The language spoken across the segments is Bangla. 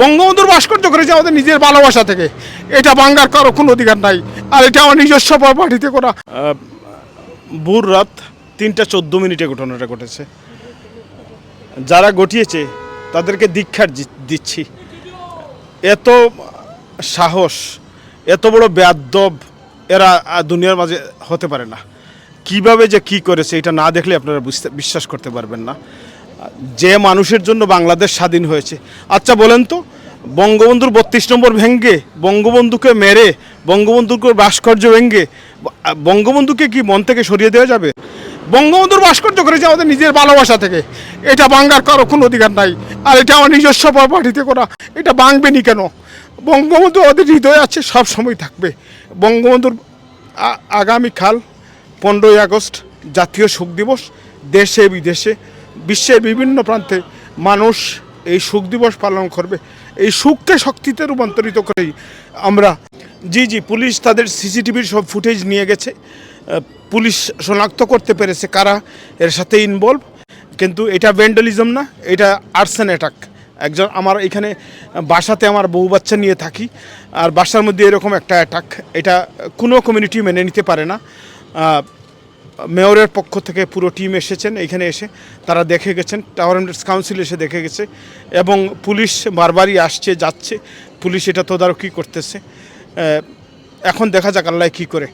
বঙ্গবন্ধুর ভাস্কর্য করেছে আমাদের নিজের ভালোবাসা থেকে। এটা বাংলার কারও কোনো অধিকার নাই, আর এটা আমার নিজস্ব প্রপার্টিতে করা। ভোর রাত তিনটা চোদ্দ মিনিটে ঘটনাটা ঘটেছে। যারা ঘটিয়েছে, তাদেরকে দীক্ষার দিচ্ছি। এত সাহস, এত বড় বেয়াদব এরা দুনিয়ার মাঝে হতে পারে না। কীভাবে যে কি করেছে, এটা না দেখলে আপনারা বুঝতে বিশ্বাস করতে পারবেন না। যে মানুষের জন্য বাংলাদেশ স্বাধীন হয়েছে। আচ্ছা বলেন তো, বঙ্গবন্ধুর বত্রিশ নম্বর ভেঙ্গে, বঙ্গবন্ধুকে মেরে বঙ্গবন্ধুকে ভাস্কর্য ভেঙ্গে, বঙ্গবন্ধুকে কি মন থেকে সরিয়ে দেওয়া যাবে? বঙ্গবন্ধুর ভাস্কর্য করেছে আমাদের নিজের ভালোবাসা থেকে। এটা বাংলার কারও কোনো অধিকার নাই, আর এটা আমার নিজস্ব প্রপার্টিতে করা, এটা ভাঙবেনি কেন? বঙ্গবন্ধু ওদের হৃদয়ে আছে, সব সময় থাকবে। বঙ্গবন্ধুর আগামীকাল পনেরোই আগস্ট জাতীয় শোক দিবস, দেশে বিদেশে বিশ্বের বিভিন্ন প্রান্তে মানুষ এই সুখ দিবস পালন করবে। এই সুখকে শক্তিতে রূপান্তরিত করেই আমরা জি জি, পুলিশ তাদের সিসিটিভির সব ফুটেজ নিয়ে গেছে। পুলিশ শনাক্ত করতে পেরেছে কারা এর সাথে ইনভলভ কিন্তু এটা ভ্যান্ডালিজম না, এটা আর্সেন অ্যাটাক একজন আমার এখানে বাসাতে আমার বউ বাচ্চা নিয়ে থাকি, আর বাসার মধ্যে এরকম একটা অ্যাটাক এটা কোনো কমিউনিটি মেনে নিতে পারে না। মেয়রের পক্ষ থেকে পুরো টিম এসেছেন, এখানে এসে তারা দেখে গেছেন টাওয়ার হ্যামলেটস কাউন্সিল এসে দেখে গেছে এবং পুলিশ বারবারই আসছে, যাচ্ছে, পুলিশ এটা তদারকি করতেছে। এখন দেখা যাক আল্লাহ কী করে।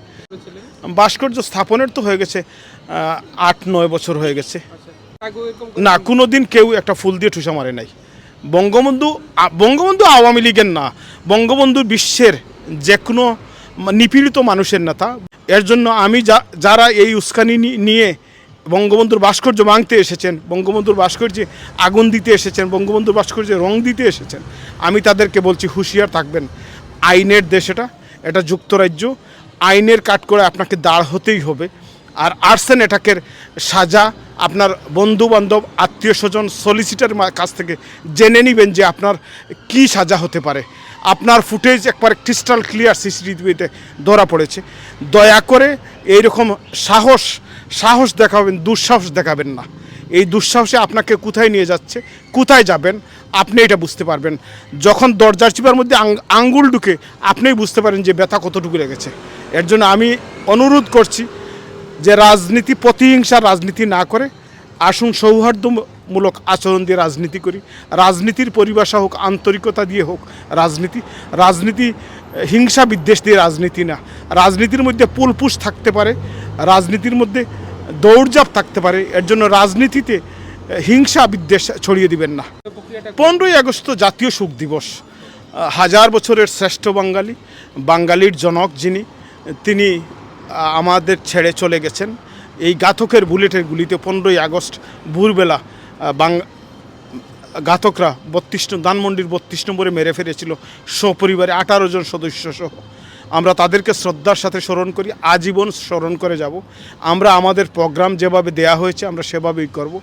ভাস্কর্য স্থাপনের তো হয়ে গেছে আট, নয় বছর হয়ে গেছে। না কোনো দিন কেউ একটা ফুল দিয়ে ঠুসা মারে নাই। বঙ্গবন্ধু বঙ্গবন্ধু আওয়ামী লীগের না, বঙ্গবন্ধু বিশ্বের যে কোনো নিপীড়িত মানুষের নেতা এর জন্য আমি যারা এই উস্কানি নিয়ে বঙ্গবন্ধুর ভাস্কর্য মাংতে এসেছেন, বঙ্গবন্ধুর ভাস্কর্যে আগুন দিতে এসেছেন, বঙ্গবন্ধুর ভাস্কর্যে রং দিতে এসেছেন, আমি তাদেরকে বলছি হুঁশিয়ার থাকবেন। আইনের দেশ এটা এটা যুক্তরাজ্য, আইনের কাট করে আপনাকে দাঁড় হতেই হবে। আর আর্সেন অ্যাটাকের সাজা আপনার বন্ধু বান্ধব আত্মীয় স্বজন সলিসিটার কাছ থেকে জেনে নেবেন যে আপনার কি সাজা হতে পারে। আপনার ফুটেজ একবার ক্রিস্টাল ক্লিয়ার সিসিটিভিতে ধরা পড়েছে। দয়া করে এইরকম সাহস সাহস দেখাবেন, দুঃসাহস দেখাবেন না। এই দুঃসাহসে আপনাকে কোথায় নিয়ে যাচ্ছে, কোথায় যাবেন, আপনি এটা বুঝতে পারবেন। যখন দরজার চিপার মধ্যে আঙ্গুল ঢুকে, আপনিই বুঝতে পারেন যে ব্যথা কতটুকু লেগেছে। এর জন্য আমি অনুরোধ করছি যে রাজনীতি, প্রতিহিংসা রাজনীতি না করে আসুন সৌহার্দ্যমূলক আচরণ দিয়ে রাজনীতি করি। রাজনীতির পরিভাষা হোক, আন্তরিকতা দিয়ে হোক রাজনীতি। রাজনীতি, হিংসা বিদ্বেষ দিয়ে রাজনীতি না। রাজনীতির মধ্যে পুলপুষ থাকতে পারে, রাজনীতির মধ্যে দৌড়জাপ থাকতে পারে। এর জন্য রাজনীতিতে হিংসা, বিদ্বেষ ছড়িয়ে দিবেন না। পনেরোই আগস্ট জাতীয় শোক দিবস। হাজার বছরের শ্রেষ্ঠ বাঙালি, বাঙালির জনক যিনি, তিনি আমাদের ছেড়ে চলে গেছেন। এই ঘাতকের বুলেটের গুলিতে পনেরোই আগস্ট ভোরবেলা বাং ঘাতকরা বত্রিশ ধানমন্ডির বত্রিশ নম্বরে মেরে ফেলেছিল সপরিবারে আঠারো জন সদস্য সহ। আমরা তাদেরকে শ্রদ্ধার সাথে স্মরণ করি, আজীবন স্মরণ করে যাব। আমরা আমাদের প্রোগ্রাম যেভাবে দেয়া হয়েছে, আমরা সেভাবেই করব।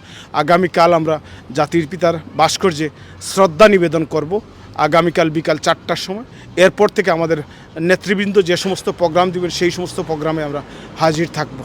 আগামীকাল আমরা জাতির পিতার ভাস্কর্যে শ্রদ্ধা নিবেদন করব। আগামীকাল বিকাল চারটার সময়। এরপর থেকে আমাদের নেতৃবৃন্দ যে সমস্ত প্রোগ্রাম দিবেন, সেই সমস্ত প্রোগ্রামে আমরা হাজির থাকব।